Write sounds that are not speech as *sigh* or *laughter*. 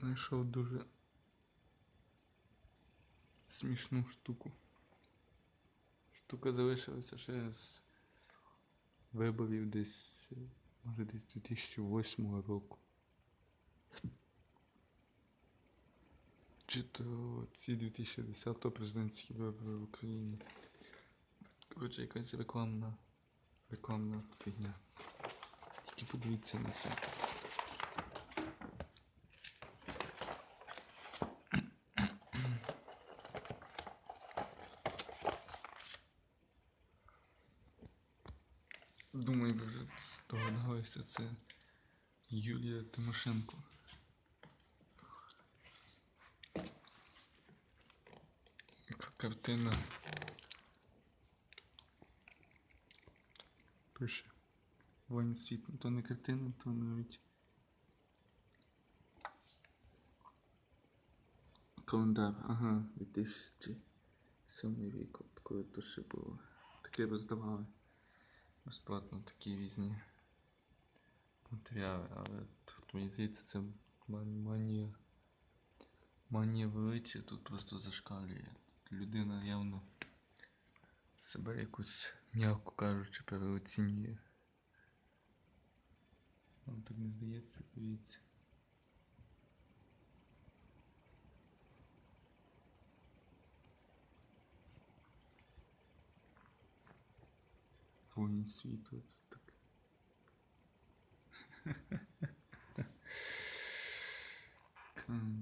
знайшов дуже смішну штуку. Штука залишилася ще з виборів десь, може десь 2008 року. Чи то ці 2010 президентські вибори в Україні. Коротше, якась рекламна, рекламна фігня. Тільки подивіться на це. Думаю, ви вже здогадалися, це Юлія Тимошенко. К- Картина. Пише. Воїн світ. То не картина, то навіть. Календар. Ага, 2007 рік, от коли то ще було. Таке роздавали. Безплатно такі різні матеріали, але тут мені здається це манія. Манія величі тут просто зашкалює. Людина явно себе якось, м'яко кажучи, переоцінює. Вам так не здається, дивіться. Воїн світу, це так. *laughs*